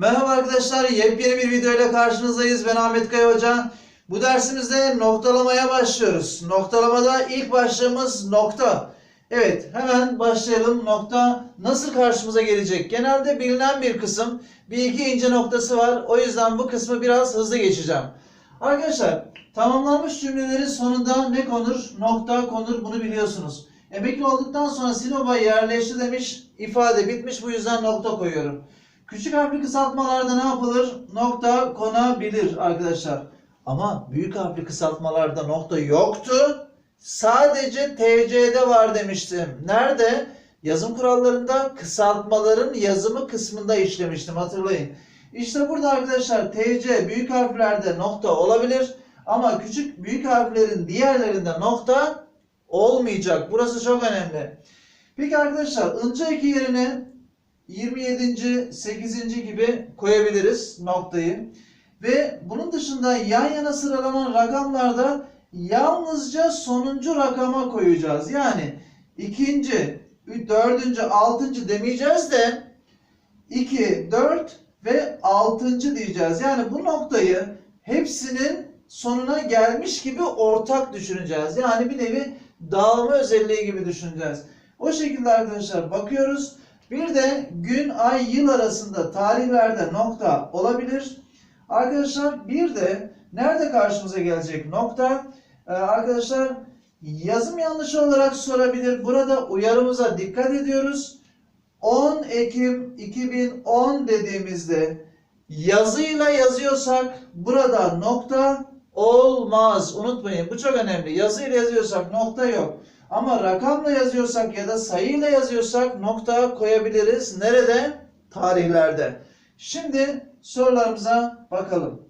Merhaba arkadaşlar, yepyeni bir video ile karşınızdayız. Ben Ahmet Kaya Hoca. Bu dersimizde noktalamaya başlıyoruz. Noktalamada ilk başlığımız nokta. Evet, hemen başlayalım. Nokta nasıl karşımıza gelecek? Genelde bilinen bir kısım. Bir iki ince noktası var. O yüzden bu kısmı biraz hızlı geçeceğim. Arkadaşlar, tamamlanmış cümlelerin sonunda ne konur? Nokta konur, bunu biliyorsunuz. Emekli olduktan sonra Sinop'a yerleşti demiş, ifade bitmiş. Bu yüzden nokta koyuyorum. Küçük harfli kısaltmalarda ne yapılır? Nokta konabilir arkadaşlar. Ama büyük harfli kısaltmalarda nokta yoktu. Sadece TC'de var demiştim. Nerede? Yazım kurallarında kısaltmaların yazımı kısmında işlemiştim hatırlayın. İşte burada arkadaşlar TC büyük harflerde nokta olabilir ama küçük büyük harflerin diğerlerinde nokta olmayacak. Burası çok önemli. Peki arkadaşlar ınca eki yerine 27. 8. gibi koyabiliriz noktayı. Ve bunun dışında yan yana sıralanan rakamlarda yalnızca sonuncu rakama koyacağız. Yani ikinci, dördüncü, altıncı demeyeceğiz de 2, 4 ve 6. diyeceğiz. Yani bu noktayı hepsinin sonuna gelmiş gibi ortak düşüneceğiz. Yani bir nevi dağılma özelliği gibi düşüneceğiz. O şekilde arkadaşlar bakıyoruz. Bir de gün, ay, yıl arasında tarihlerde nokta olabilir. Arkadaşlar bir de nerede karşımıza gelecek nokta? Ee, arkadaşlar yazım yanlışı olarak sorabilir. Burada uyarımıza dikkat ediyoruz. 10 Ekim 2010 dediğimizde yazıyla yazıyorsak burada nokta olmaz. Unutmayın bu çok önemli. Yazıyla yazıyorsak nokta yok. Ama rakamla yazıyorsak ya da sayıyla yazıyorsak nokta koyabiliriz. Nerede? Tarihlerde. Şimdi sorularımıza bakalım.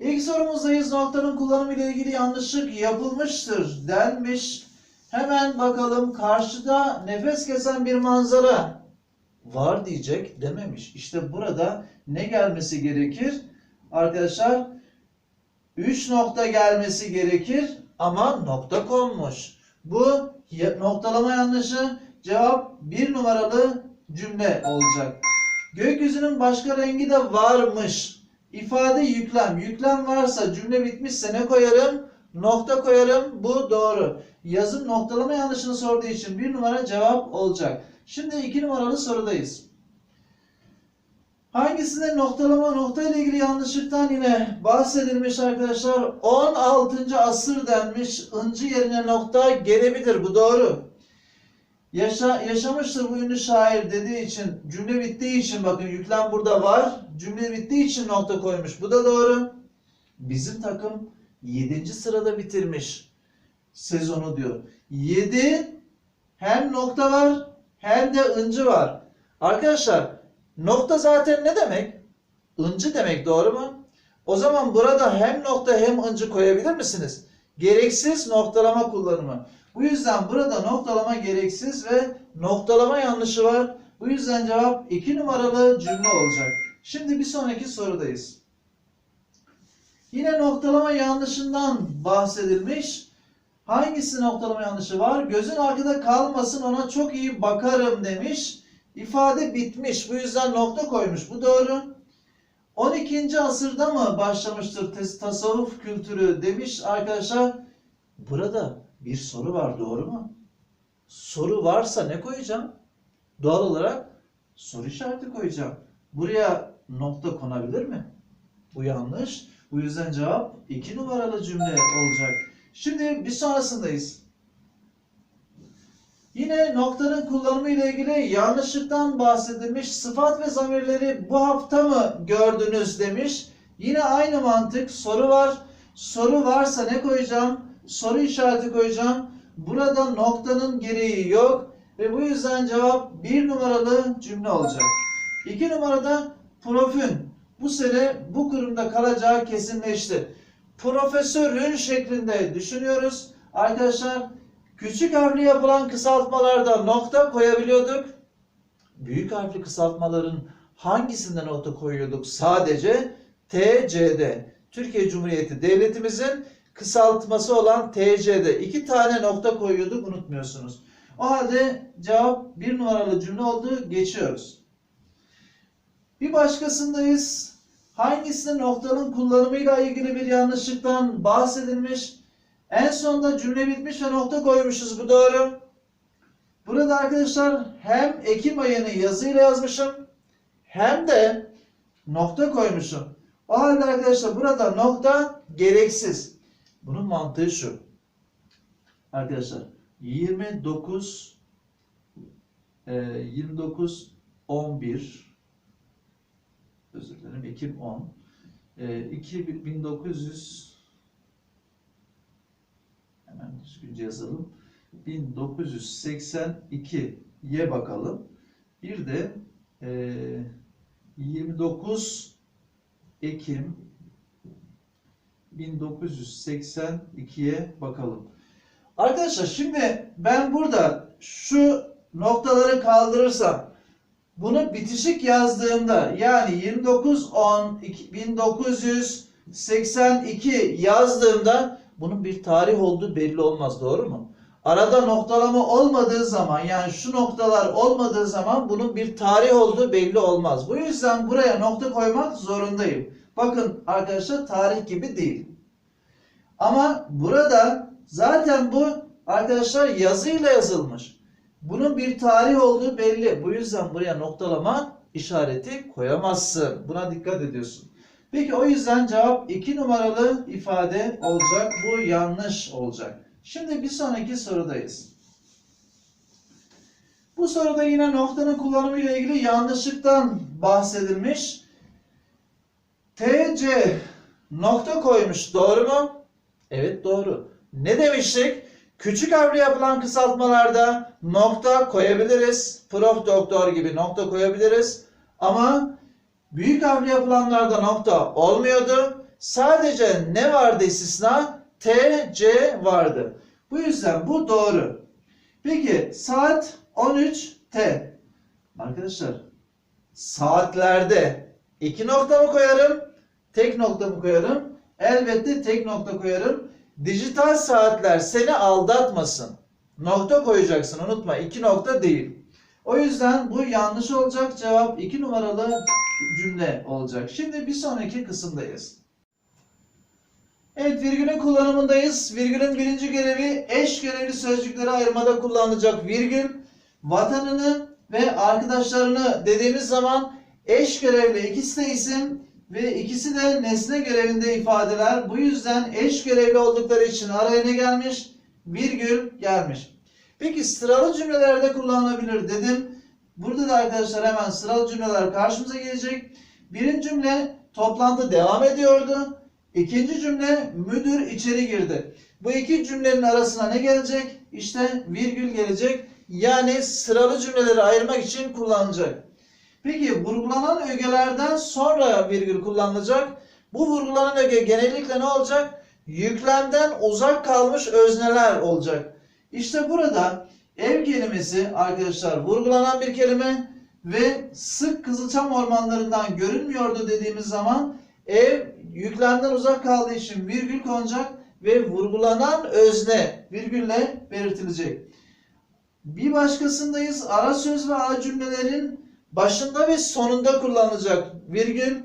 İlk sorumuzdayız. Noktanın kullanımı ile ilgili yanlışlık yapılmıştır denmiş. Hemen bakalım karşıda nefes kesen bir manzara var diyecek dememiş. İşte burada ne gelmesi gerekir? Arkadaşlar 3 nokta gelmesi gerekir ama nokta konmuş. Bu noktalama yanlışı cevap bir numaralı cümle olacak. Gökyüzünün başka rengi de varmış. İfade yüklem. Yüklem varsa cümle bitmişse ne koyarım? Nokta koyarım. Bu doğru. Yazım noktalama yanlışını sorduğu için bir numara cevap olacak. Şimdi iki numaralı sorudayız. Hangisinde noktalama nokta ile ilgili yanlışlıktan yine bahsedilmiş arkadaşlar? 16. asır denmiş. ıncı yerine nokta gelebilir. Bu doğru. Yaşa, yaşamıştır bu ünlü şair dediği için cümle bittiği için bakın yüklem burada var. Cümle bittiği için nokta koymuş. Bu da doğru. Bizim takım 7. sırada bitirmiş sezonu diyor. 7 hem nokta var hem de ıncı var. Arkadaşlar nokta zaten ne demek? Incı demek doğru mu? O zaman burada hem nokta hem ıncı koyabilir misiniz? Gereksiz noktalama kullanımı. Bu yüzden burada noktalama gereksiz ve noktalama yanlışı var. Bu yüzden cevap 2 numaralı cümle olacak. Şimdi bir sonraki sorudayız. Yine noktalama yanlışından bahsedilmiş. Hangisi noktalama yanlışı var? Gözün arkada kalmasın ona çok iyi bakarım demiş. İfade bitmiş. Bu yüzden nokta koymuş. Bu doğru. 12. asırda mı başlamıştır tasavvuf kültürü demiş arkadaşlar. Burada bir soru var doğru mu? Soru varsa ne koyacağım? Doğal olarak soru işareti koyacağım. Buraya nokta konabilir mi? Bu yanlış. Bu yüzden cevap 2 numaralı cümle olacak. Şimdi bir sonrasındayız. Yine noktanın kullanımı ile ilgili yanlışlıktan bahsedilmiş sıfat ve zamirleri bu hafta mı gördünüz demiş. Yine aynı mantık soru var. Soru varsa ne koyacağım? Soru işareti koyacağım. Burada noktanın gereği yok ve bu yüzden cevap bir numaralı cümle olacak. İki numarada profün bu sene bu kurumda kalacağı kesinleşti. Profesörün şeklinde düşünüyoruz. Arkadaşlar küçük harfli yapılan kısaltmalarda nokta koyabiliyorduk. Büyük harfli kısaltmaların hangisinde nokta koyuyorduk? Sadece TC'de. Türkiye Cumhuriyeti Devletimizin kısaltması olan TC'de. iki tane nokta koyuyorduk unutmuyorsunuz. O halde cevap bir numaralı cümle oldu. Geçiyoruz. Bir başkasındayız. Hangisinde noktanın kullanımıyla ilgili bir yanlışlıktan bahsedilmiş? En sonunda cümle bitmiş ve nokta koymuşuz. Bu doğru. Burada arkadaşlar hem Ekim ayını yazıyla yazmışım hem de nokta koymuşum. O halde arkadaşlar burada nokta gereksiz. Bunun mantığı şu. Arkadaşlar 29 e, 29 11 özür dilerim Ekim 10 e, 2 1900 hemen düzgünce yazalım 1982'ye bakalım bir de e, 29 Ekim 1982'ye bakalım. Arkadaşlar şimdi ben burada şu noktaları kaldırırsam bunu bitişik yazdığımda yani 29 10 1982 yazdığımda bunun bir tarih olduğu belli olmaz doğru mu? Arada noktalama olmadığı zaman yani şu noktalar olmadığı zaman bunun bir tarih olduğu belli olmaz. Bu yüzden buraya nokta koymak zorundayım. Bakın arkadaşlar tarih gibi değil. Ama burada zaten bu arkadaşlar yazıyla yazılmış. Bunun bir tarih olduğu belli. Bu yüzden buraya noktalama işareti koyamazsın. Buna dikkat ediyorsun. Peki o yüzden cevap 2 numaralı ifade olacak. Bu yanlış olacak. Şimdi bir sonraki sorudayız. Bu soruda yine noktanın kullanımı ile ilgili yanlışlıktan bahsedilmiş. TC nokta koymuş. Doğru mu? Evet doğru. Ne demiştik? Küçük harfle yapılan kısaltmalarda nokta koyabiliriz. Prof doktor gibi nokta koyabiliriz. Ama büyük harfle yapılanlarda nokta olmuyordu. Sadece ne vardı istisna? TC vardı. Bu yüzden bu doğru. Peki saat 13T. Arkadaşlar saatlerde iki nokta mı koyarım? Tek nokta mı koyarım? Elbette tek nokta koyarım. Dijital saatler seni aldatmasın. Nokta koyacaksın unutma. iki nokta değil. O yüzden bu yanlış olacak. Cevap 2 numaralı cümle olacak. Şimdi bir sonraki kısımdayız. Evet virgülün kullanımındayız. Virgülün birinci görevi eş görevli sözcükleri ayırmada kullanılacak virgül. Vatanını ve arkadaşlarını dediğimiz zaman eş görevli ikisi de isim ve ikisi de nesne görevinde ifadeler. Bu yüzden eş görevli oldukları için araya ne gelmiş? Virgül gelmiş. Peki sıralı cümlelerde kullanılabilir dedim. Burada da arkadaşlar hemen sıralı cümleler karşımıza gelecek. Birinci cümle toplantı devam ediyordu. İkinci cümle müdür içeri girdi. Bu iki cümlenin arasına ne gelecek? İşte virgül gelecek. Yani sıralı cümleleri ayırmak için kullanılacak. Peki vurgulanan ögelerden sonra virgül kullanılacak. Bu vurgulanan öge genellikle ne olacak? Yüklemden uzak kalmış özneler olacak. İşte burada ev kelimesi arkadaşlar vurgulanan bir kelime ve sık Kızılçam ormanlarından görünmüyordu dediğimiz zaman ev yüklemden uzak kaldığı için virgül konacak ve vurgulanan özne virgülle belirtilecek. Bir başkasındayız. Ara söz ve ara cümlelerin başında ve sonunda kullanılacak virgül.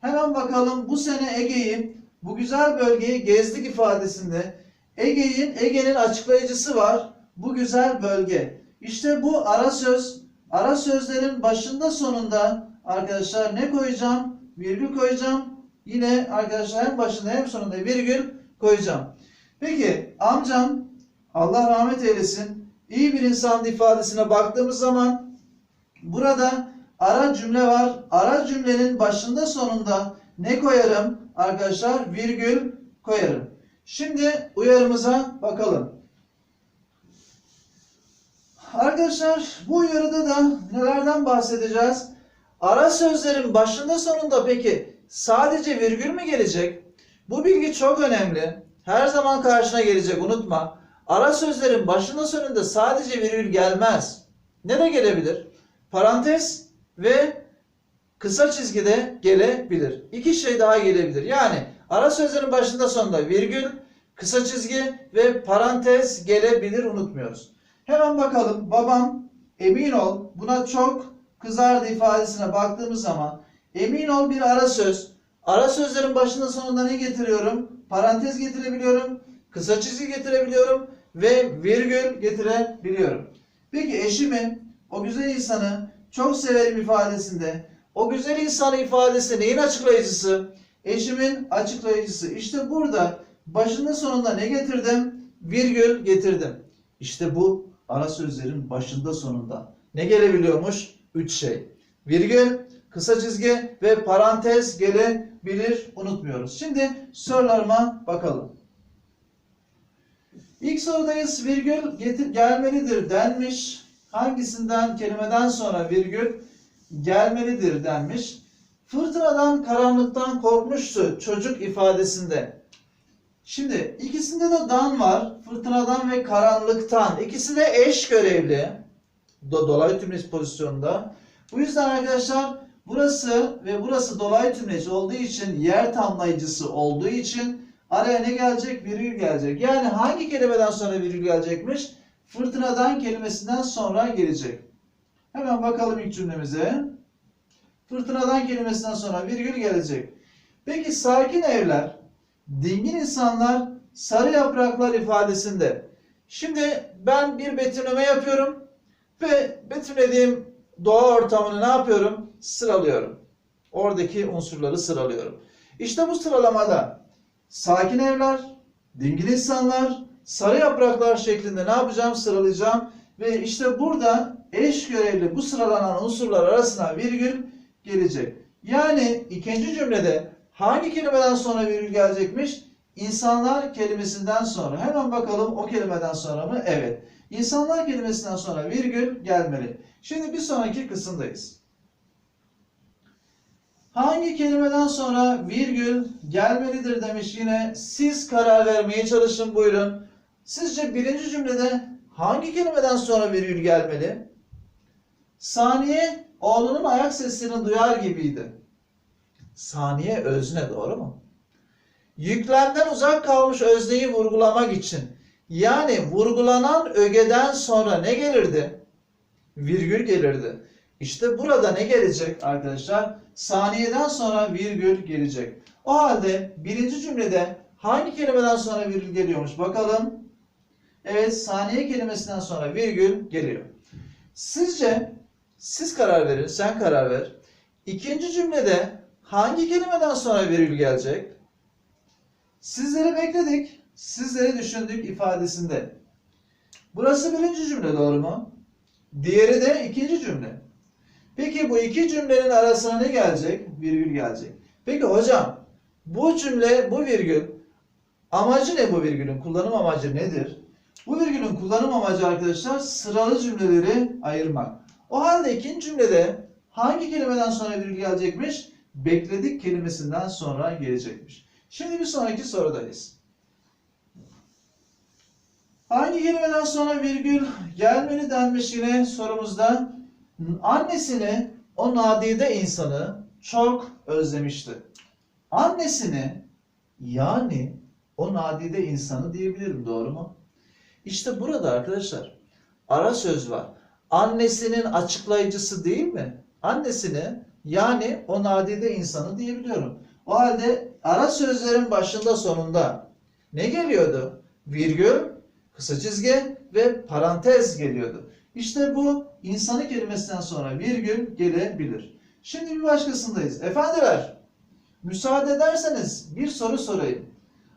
Hemen bakalım bu sene Ege'yi bu güzel bölgeyi gezdik ifadesinde Ege'nin Ege'nin açıklayıcısı var. Bu güzel bölge. İşte bu ara söz. Ara sözlerin başında sonunda arkadaşlar ne koyacağım? Virgül koyacağım. Yine arkadaşlar hem başında hem sonunda virgül koyacağım. Peki amcam Allah rahmet eylesin iyi bir insan ifadesine baktığımız zaman burada ara cümle var. Ara cümlenin başında sonunda ne koyarım? Arkadaşlar virgül koyarım. Şimdi uyarımıza bakalım. Arkadaşlar bu uyarıda da nelerden bahsedeceğiz? Ara sözlerin başında sonunda peki sadece virgül mü gelecek? Bu bilgi çok önemli. Her zaman karşına gelecek unutma. Ara sözlerin başında sonunda sadece virgül gelmez. Ne de gelebilir? Parantez ve kısa çizgide gelebilir. İki şey daha gelebilir. Yani ara sözlerin başında sonunda virgül, kısa çizgi ve parantez gelebilir unutmuyoruz. Hemen bakalım. Babam emin ol buna çok kızardı ifadesine baktığımız zaman Emin ol bir ara söz. Ara sözlerin başında sonunda ne getiriyorum? Parantez getirebiliyorum, kısa çizgi getirebiliyorum ve virgül getirebiliyorum. Peki eşimin o güzel insanı çok severim ifadesinde o güzel insanı ifadesi neyin açıklayıcısı? Eşimin açıklayıcısı. İşte burada başında sonunda ne getirdim? Virgül getirdim. İşte bu ara sözlerin başında sonunda ne gelebiliyormuş? Üç şey. Virgül, kısa çizgi ve parantez gelebilir. Unutmuyoruz. Şimdi sorularıma bakalım. İlk sorudayız. Virgül getir, gelmelidir denmiş. Hangisinden kelimeden sonra virgül gelmelidir denmiş. Fırtınadan, karanlıktan korkmuştu çocuk ifadesinde. Şimdi ikisinde de dan var. Fırtınadan ve karanlıktan. İkisi de eş görevli. Do dolaylı tümleç pozisyonunda. Bu yüzden arkadaşlar burası ve burası dolaylı tümleç olduğu için yer tamlayıcısı olduğu için araya ne gelecek? Virgül gelecek. Yani hangi kelimeden sonra virgül gelecekmiş? Fırtınadan kelimesinden sonra gelecek. Hemen bakalım ilk cümlemize. Fırtınadan kelimesinden sonra virgül gelecek. Peki sakin evler, dingin insanlar, sarı yapraklar ifadesinde. Şimdi ben bir betimleme yapıyorum ve betimlediğim doğa ortamını ne yapıyorum? Sıralıyorum. Oradaki unsurları sıralıyorum. İşte bu sıralamada sakin evler, dingin insanlar, sarı yapraklar şeklinde ne yapacağım? Sıralayacağım. Ve işte burada eş görevli bu sıralanan unsurlar arasına virgül gelecek. Yani ikinci cümlede hangi kelimeden sonra virgül gelecekmiş? İnsanlar kelimesinden sonra. Hemen bakalım o kelimeden sonra mı? Evet. İnsanlar kelimesinden sonra virgül gelmeli. Şimdi bir sonraki kısımdayız. Hangi kelimeden sonra virgül gelmelidir demiş yine. Siz karar vermeye çalışın buyurun. Sizce birinci cümlede hangi kelimeden sonra virgül gelmeli? Saniye oğlunun ayak seslerini duyar gibiydi. Saniye özne doğru mu? Yüklemden uzak kalmış özneyi vurgulamak için yani vurgulanan ögeden sonra ne gelirdi? Virgül gelirdi. İşte burada ne gelecek arkadaşlar? Saniyeden sonra virgül gelecek. O halde birinci cümlede hangi kelimeden sonra virgül geliyormuş bakalım. Evet saniye kelimesinden sonra virgül geliyor. Sizce siz karar verin, sen karar ver. İkinci cümlede hangi kelimeden sonra virgül gelecek? Sizleri bekledik, sizleri düşündük ifadesinde. Burası birinci cümle doğru mu? Diğeri de ikinci cümle. Peki bu iki cümlenin arasına ne gelecek? Virgül gelecek. Peki hocam bu cümle, bu virgül amacı ne bu virgülün? Kullanım amacı nedir? Bu virgülün kullanım amacı arkadaşlar sıralı cümleleri ayırmak. O halde ikinci cümlede hangi kelimeden sonra virgül gelecekmiş? Bekledik kelimesinden sonra gelecekmiş. Şimdi bir sonraki sorudayız. Hangi kelimeden sonra virgül gelmeli denmiş yine sorumuzda. Annesini, o nadide insanı çok özlemişti. Annesini yani o nadide insanı diyebilirim doğru mu? İşte burada arkadaşlar ara söz var. Annesinin açıklayıcısı değil mi? Annesini yani o nadide insanı diyebiliyorum. O halde ara sözlerin başında sonunda ne geliyordu? Virgül, kısa çizgi ve parantez geliyordu. İşte bu insanı kelimesinden sonra virgül gelebilir. Şimdi bir başkasındayız. Efendiler, müsaade ederseniz bir soru sorayım.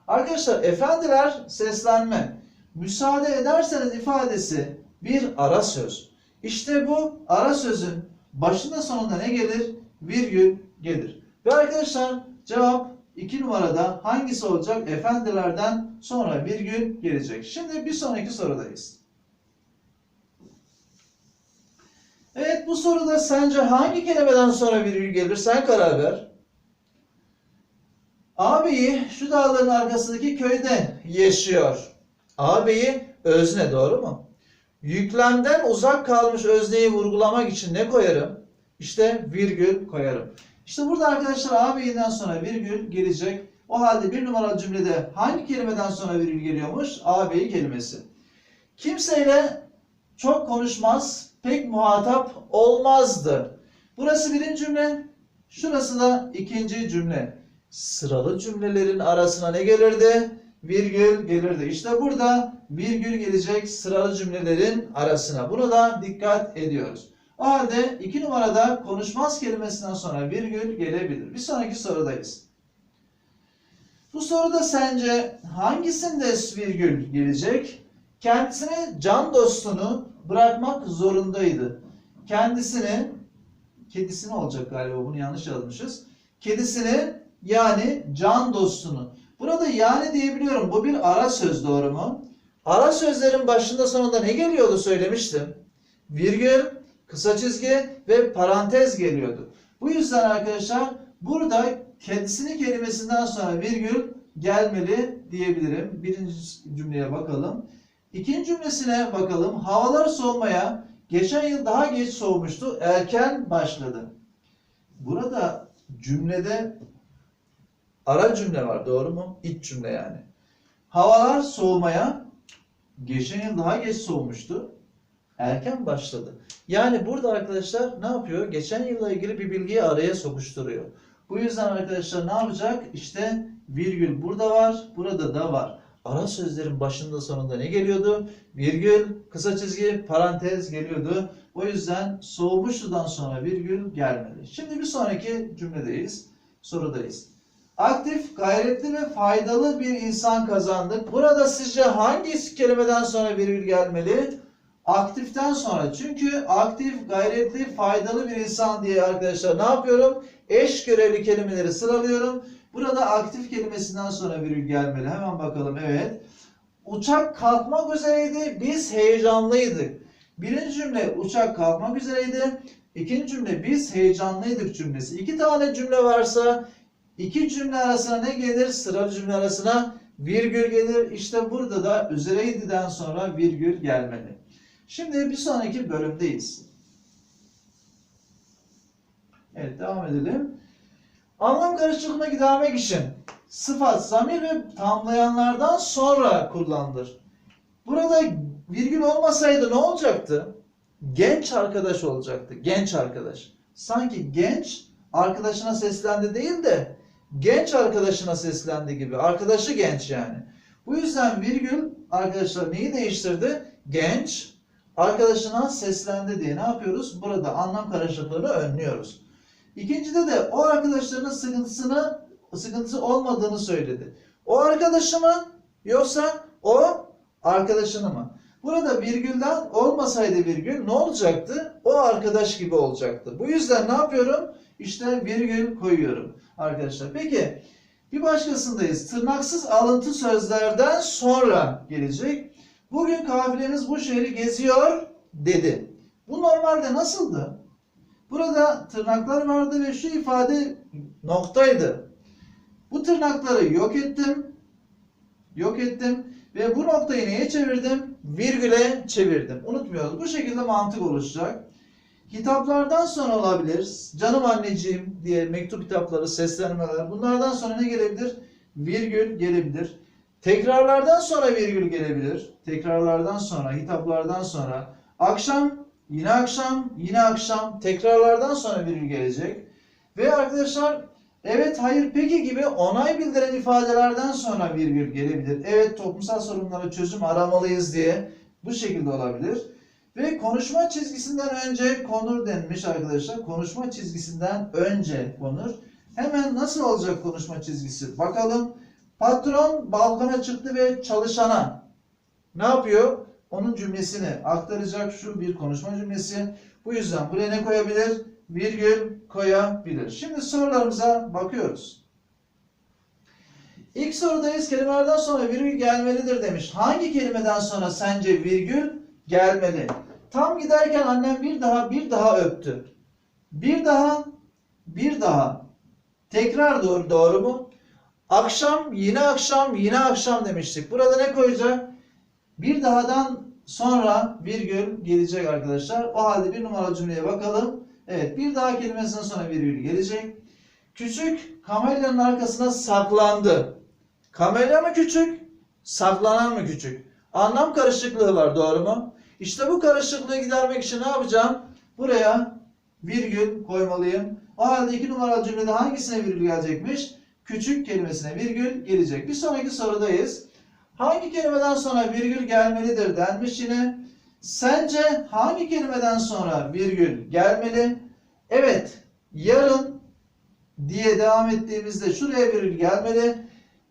Arkadaşlar efendiler seslenme. Müsaade ederseniz ifadesi bir ara söz. İşte bu ara sözün başında sonunda ne gelir? Virgül gelir. Ve arkadaşlar cevap 2 numarada hangisi olacak? Efendilerden sonra virgül gelecek. Şimdi bir sonraki sorudayız. Evet bu soruda sence hangi kelimeden sonra virgül gelir? Sen karar ver. Ağabeyi şu dağların arkasındaki köyde yaşıyor. Ağabeyi özne doğru mu? Yüklemden uzak kalmış özneyi vurgulamak için ne koyarım? İşte virgül koyarım. İşte burada arkadaşlar ağabeyinden sonra virgül gelecek. O halde bir numaralı cümlede hangi kelimeden sonra virgül geliyormuş? Ağabeyi kelimesi. Kimseyle çok konuşmaz, pek muhatap olmazdı. Burası birinci cümle. Şurası da ikinci cümle. Sıralı cümlelerin arasına ne gelirdi? Virgül gelirdi. İşte burada virgül gelecek sıralı cümlelerin arasına. Bunu da dikkat ediyoruz. O halde iki numarada konuşmaz kelimesinden sonra virgül gelebilir. Bir sonraki sorudayız. Bu soruda sence hangisinde virgül gelecek? Kendisine can dostunu bırakmak zorundaydı. Kendisini, kedisini olacak galiba bunu yanlış yazmışız. Kedisini yani can dostunu. Burada yani diyebiliyorum. Bu bir ara söz doğru mu? Ara sözlerin başında sonunda ne geliyordu söylemiştim. Virgül, kısa çizgi ve parantez geliyordu. Bu yüzden arkadaşlar burada kendisini kelimesinden sonra virgül gelmeli diyebilirim. Birinci cümleye bakalım. İkinci cümlesine bakalım. Havalar soğumaya geçen yıl daha geç soğumuştu. Erken başladı. Burada cümlede ara cümle var doğru mu? İç cümle yani. Havalar soğumaya geçen yıl daha geç soğumuştu. Erken başladı. Yani burada arkadaşlar ne yapıyor? Geçen yılla ilgili bir bilgiyi araya sokuşturuyor. Bu yüzden arkadaşlar ne yapacak? İşte virgül burada var, burada da var. Ara sözlerin başında sonunda ne geliyordu? Virgül, kısa çizgi, parantez geliyordu. O yüzden soğumuştudan sonra virgül gelmeli. Şimdi bir sonraki cümledeyiz. Sorudayız. Aktif, gayretli ve faydalı bir insan kazandık. Burada sizce hangi kelimeden sonra virgül gelmeli? Aktiften sonra. Çünkü aktif, gayretli, faydalı bir insan diye arkadaşlar ne yapıyorum? Eş görevli kelimeleri sıralıyorum. Burada aktif kelimesinden sonra virgül gelmeli. Hemen bakalım. Evet. Uçak kalkmak üzereydi. Biz heyecanlıydık. Birinci cümle uçak kalkmak üzereydi. İkinci cümle biz heyecanlıydık cümlesi. İki tane cümle varsa iki cümle arasına ne gelir? Sıralı cümle arasına virgül gelir. İşte burada da üzereydi'den sonra virgül gelmeli. Şimdi bir sonraki bölümdeyiz. Evet devam edelim. Anlam karışıklığına gidermek için sıfat, zamir ve tamlayanlardan sonra kullanılır. Burada virgül olmasaydı ne olacaktı? Genç arkadaş olacaktı. Genç arkadaş. Sanki genç arkadaşına seslendi değil de genç arkadaşına seslendi gibi. Arkadaşı genç yani. Bu yüzden virgül arkadaşlar neyi değiştirdi? Genç arkadaşına seslendi diye ne yapıyoruz? Burada anlam karışıklığını önlüyoruz. İkincide de o arkadaşlarının sıkıntısını sıkıntısı olmadığını söyledi. O arkadaşı mı yoksa o arkadaşını mı? Burada virgülden olmasaydı virgül ne olacaktı? O arkadaş gibi olacaktı. Bu yüzden ne yapıyorum? İşte virgül koyuyorum arkadaşlar. Peki bir başkasındayız. Tırnaksız alıntı sözlerden sonra gelecek. Bugün kafilemiz bu şehri geziyor dedi. Bu normalde nasıldı? Burada tırnaklar vardı ve şu ifade noktaydı. Bu tırnakları yok ettim. Yok ettim ve bu noktayı neye çevirdim? Virgüle çevirdim. Unutmuyoruz. Bu şekilde mantık oluşacak. Kitaplardan sonra olabilir. Canım anneciğim diye mektup kitapları, seslenmeler. Bunlardan sonra ne gelebilir? Virgül gelebilir. Tekrarlardan sonra virgül gelebilir. Tekrarlardan sonra, hitaplardan sonra. Akşam, yine akşam, yine akşam. Tekrarlardan sonra virgül gelecek. Ve arkadaşlar evet, hayır, peki gibi onay bildiren ifadelerden sonra virgül gelebilir. Evet, toplumsal sorunlara çözüm aramalıyız diye bu şekilde olabilir. Ve konuşma çizgisinden önce konur denmiş arkadaşlar. Konuşma çizgisinden önce konur. Hemen nasıl olacak konuşma çizgisi? Bakalım. Patron balkona çıktı ve çalışana ne yapıyor? Onun cümlesini aktaracak şu bir konuşma cümlesi. Bu yüzden buraya ne koyabilir? Virgül koyabilir. Şimdi sorularımıza bakıyoruz. İlk sorudayız. Kelimelerden sonra virgül gelmelidir demiş. Hangi kelimeden sonra sence virgül gelmeli? Tam giderken annem bir daha bir daha öptü. Bir daha bir daha. Tekrar doğru, doğru mu? Akşam, yine akşam, yine akşam demiştik. Burada ne koyacak? Bir dahadan sonra virgül gelecek arkadaşlar. O halde bir numaralı cümleye bakalım. Evet, bir daha kelimesinden sonra virgül gelecek. Küçük kamelyanın arkasına saklandı. Kamelya mı küçük? Saklanan mı küçük? Anlam karışıklığı var, doğru mu? İşte bu karışıklığı gidermek için ne yapacağım? Buraya virgül koymalıyım. O halde iki numaralı cümlede hangisine virgül gelecekmiş? Küçük kelimesine virgül gelecek. Bir sonraki sorudayız. Hangi kelimeden sonra virgül gelmelidir denmiş yine. Sence hangi kelimeden sonra virgül gelmeli? Evet, yarın diye devam ettiğimizde şuraya virgül gelmeli.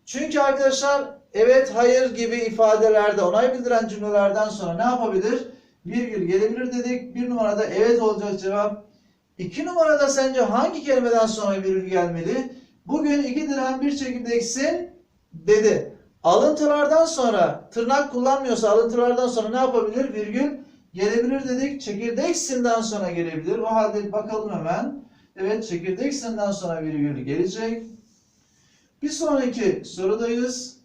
Çünkü arkadaşlar evet, hayır gibi ifadelerde onay bildiren cümlelerden sonra ne yapabilir? Virgül gelebilir dedik. Bir numarada evet olacak cevap. İki numarada sence hangi kelimeden sonra virgül gelmeli? Bugün iki dirhem bir çekirdeksin dedi. Alıntılardan sonra tırnak kullanmıyorsa alıntılardan sonra ne yapabilir? Virgül gelebilir dedik. Çekirdeksimden sonra gelebilir. O halde bakalım hemen. Evet çekirdeksimden sonra virgül gelecek. Bir sonraki sorudayız.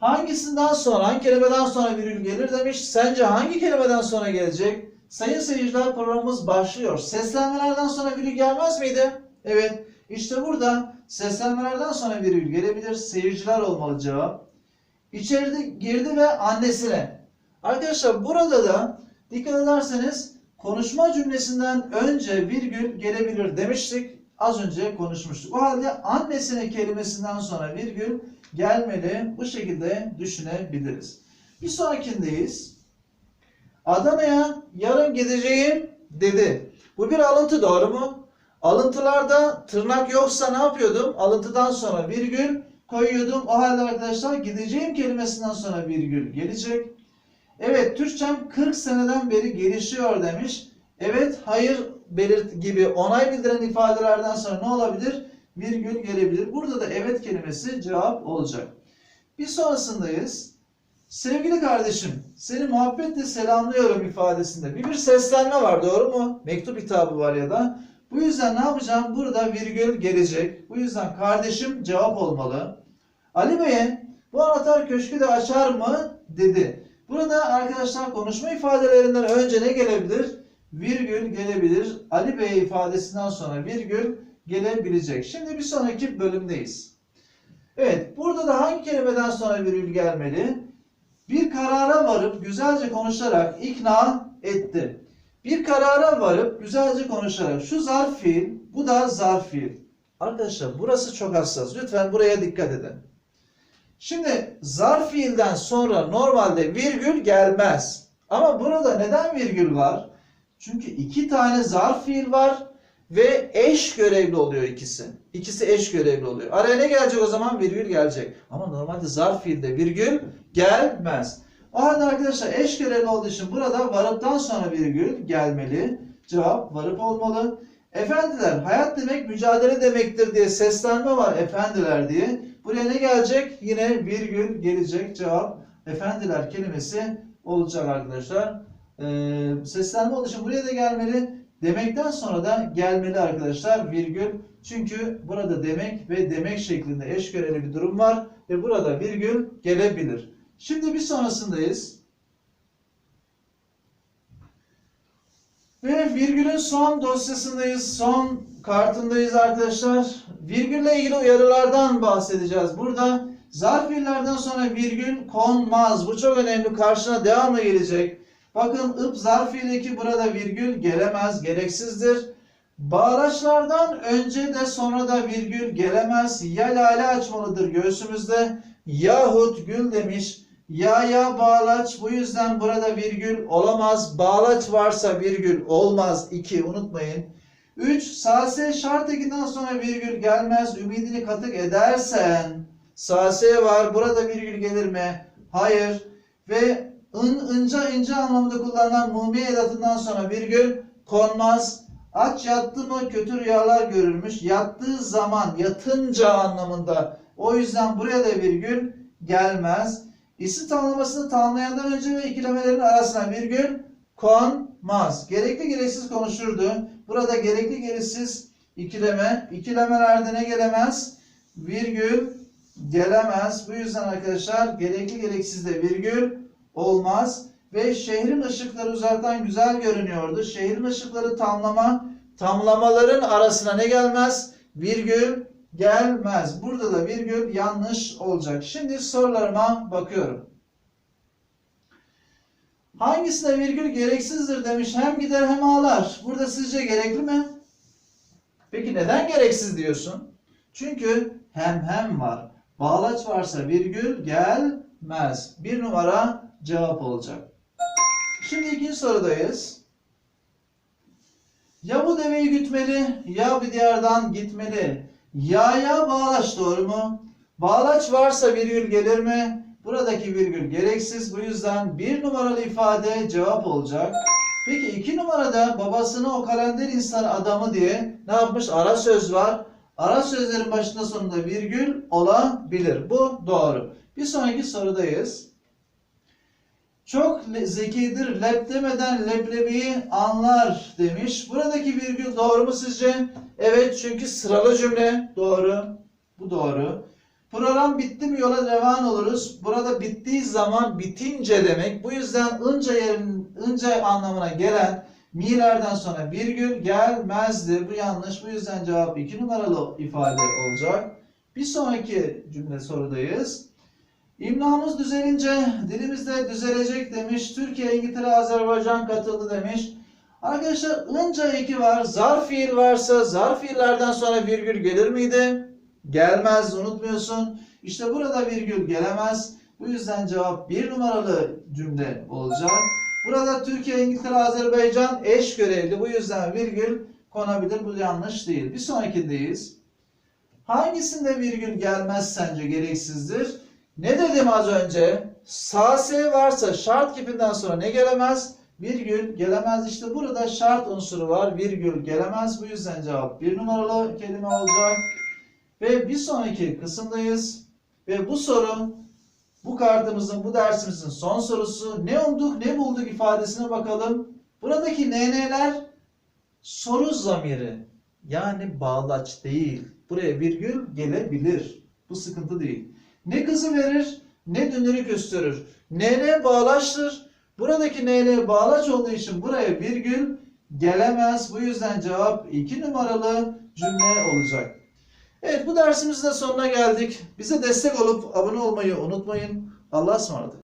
Hangisinden sonra, hangi kelimeden sonra virgül gelir demiş. Sence hangi kelimeden sonra gelecek? Sayın seyirciler programımız başlıyor. Seslenmelerden sonra virgül gelmez miydi? Evet. İşte burada seslenmelerden sonra virgül gelebilir. Seyirciler olmalı cevap. İçeride girdi ve annesine. Arkadaşlar burada da dikkat ederseniz konuşma cümlesinden önce virgül gelebilir demiştik. Az önce konuşmuştuk. O halde annesine kelimesinden sonra virgül gelmeli. Bu şekilde düşünebiliriz. Bir sonrakindeyiz. Adana'ya yarın gideceğim dedi. Bu bir alıntı doğru mu? Alıntılarda tırnak yoksa ne yapıyordum? Alıntıdan sonra virgül koyuyordum. O halde arkadaşlar gideceğim kelimesinden sonra virgül gelecek. Evet Türkçem 40 seneden beri gelişiyor demiş. Evet hayır belirt gibi onay bildiren ifadelerden sonra ne olabilir? Virgül gelebilir. Burada da evet kelimesi cevap olacak. Bir sonrasındayız. Sevgili kardeşim, seni muhabbetle selamlıyorum ifadesinde bir bir seslenme var doğru mu? Mektup hitabı var ya da. Bu yüzden ne yapacağım? Burada virgül gelecek. Bu yüzden kardeşim cevap olmalı. Ali Bey'e bu anahtar köşkü de açar mı? dedi. Burada arkadaşlar konuşma ifadelerinden önce ne gelebilir? Virgül gelebilir. Ali Bey ifadesinden sonra virgül gelebilecek. Şimdi bir sonraki bölümdeyiz. Evet, burada da hangi kelimeden sonra virgül gelmeli? Bir karara varıp güzelce konuşarak ikna etti. Bir karara varıp güzelce konuşarak. Şu zarf fiil, bu da zarf fiil. Arkadaşlar burası çok hassas. Lütfen buraya dikkat edin. Şimdi zarf fiilden sonra normalde virgül gelmez. Ama burada neden virgül var? Çünkü iki tane zarf fiil var ve eş görevli oluyor ikisi. İkisi eş görevli oluyor. Araya ne gelecek o zaman? Virgül gelecek. Ama normalde zarf fiilde virgül gelmez. O halde arkadaşlar eş görevli olduğu için burada varıptan sonra virgül gelmeli. Cevap varıp olmalı. Efendiler hayat demek mücadele demektir diye seslenme var efendiler diye. Buraya ne gelecek? Yine virgül gelecek cevap. Efendiler kelimesi olacak arkadaşlar. Ee, seslenme olduğu için buraya da gelmeli. Demekten sonra da gelmeli arkadaşlar virgül. Çünkü burada demek ve demek şeklinde eş göreli bir durum var ve burada virgül gelebilir. Şimdi bir sonrasındayız. Ve virgülün son dosyasındayız. Son kartındayız arkadaşlar. Virgülle ilgili uyarılardan bahsedeceğiz. Burada zarf fiillerden sonra virgül konmaz. Bu çok önemli. Karşına devamlı gelecek. Bakın ıp zarf fiili burada virgül gelemez. Gereksizdir. Bağlaçlardan önce de sonra da virgül gelemez. Ya lale açmalıdır göğsümüzde. Yahut gül demiş. Ya ya bağlaç bu yüzden burada virgül olamaz. Bağlaç varsa virgül olmaz. 2 unutmayın. 3 sase şart ekinden sonra virgül gelmez. Ümidini katık edersen sase var. Burada virgül gelir mi? Hayır. Ve ın ınca ince anlamında kullanılan mumi edatından sonra virgül konmaz. Aç yattı mı kötü rüyalar görürmüş. Yattığı zaman yatınca anlamında. O yüzden buraya da virgül gelmez. İsim tanımlamasını tamamlayandan önce ve ikilemelerin arasına virgül konmaz. Gerekli gereksiz konuşurdu. Burada gerekli gereksiz ikileme. İkilemelerde ne gelemez? Virgül gelemez. Bu yüzden arkadaşlar gerekli gereksiz de virgül olmaz. Ve şehrin ışıkları uzaktan güzel görünüyordu. Şehrin ışıkları tamlama, tamlamaların arasına ne gelmez? Virgül gelmez. Burada da virgül yanlış olacak. Şimdi sorularıma bakıyorum. Hangisinde virgül gereksizdir demiş. Hem gider hem ağlar. Burada sizce gerekli mi? Peki neden gereksiz diyorsun? Çünkü hem hem var. Bağlaç varsa virgül gelmez. Bir numara cevap olacak. Şimdi ikinci sorudayız. Ya bu deveyi gütmeli ya bir diyardan gitmeli. Ya ya bağlaç doğru mu? Bağlaç varsa virgül gelir mi? Buradaki virgül gereksiz. Bu yüzden bir numaralı ifade cevap olacak. Peki iki numarada babasını o kalender insan adamı diye ne yapmış? Ara söz var. Ara sözlerin başında sonunda virgül olabilir. Bu doğru. Bir sonraki sorudayız. Çok zekidir, lep demeden leblebiyi anlar demiş. Buradaki virgül doğru mu sizce? Evet çünkü sıralı cümle. Doğru. Bu doğru. Program bitti mi yola devam oluruz. Burada bittiği zaman bitince demek. Bu yüzden ınca yerin ınca anlamına gelen mi'lerden sonra virgül gelmezdir. Bu yanlış. Bu yüzden cevap 2 numaralı ifade olacak. Bir sonraki cümle sorudayız. İmlamız düzelince dilimiz de düzelecek demiş. Türkiye, İngiltere, Azerbaycan katıldı demiş. Arkadaşlar ınca eki var. Zarf fiil varsa zarf fiillerden sonra virgül gelir miydi? Gelmez unutmuyorsun. İşte burada virgül gelemez. Bu yüzden cevap bir numaralı cümle olacak. Burada Türkiye, İngiltere, Azerbaycan eş görevli. Bu yüzden virgül konabilir. Bu yanlış değil. Bir sonrakindeyiz. Hangisinde virgül gelmez sence gereksizdir? Ne dedim az önce? Sağ S varsa şart kipinden sonra ne gelemez? Virgül gelemez. İşte burada şart unsuru var. Virgül gelemez. Bu yüzden cevap bir numaralı kelime olacak. Ve bir sonraki kısımdayız. Ve bu soru bu kartımızın, bu dersimizin son sorusu. Ne umduk, ne bulduk ifadesine bakalım. Buradaki NN'ler soru zamiri. Yani bağlaç değil. Buraya virgül gelebilir. Bu sıkıntı değil. Ne kızı verir, ne dünürü gösterir. NN bağlaçtır. Buradaki NN bağlaç olduğu için buraya virgül gelemez. Bu yüzden cevap 2 numaralı cümle olacak. Evet bu dersimizin de sonuna geldik. Bize destek olup abone olmayı unutmayın. Allah'a ısmarladık.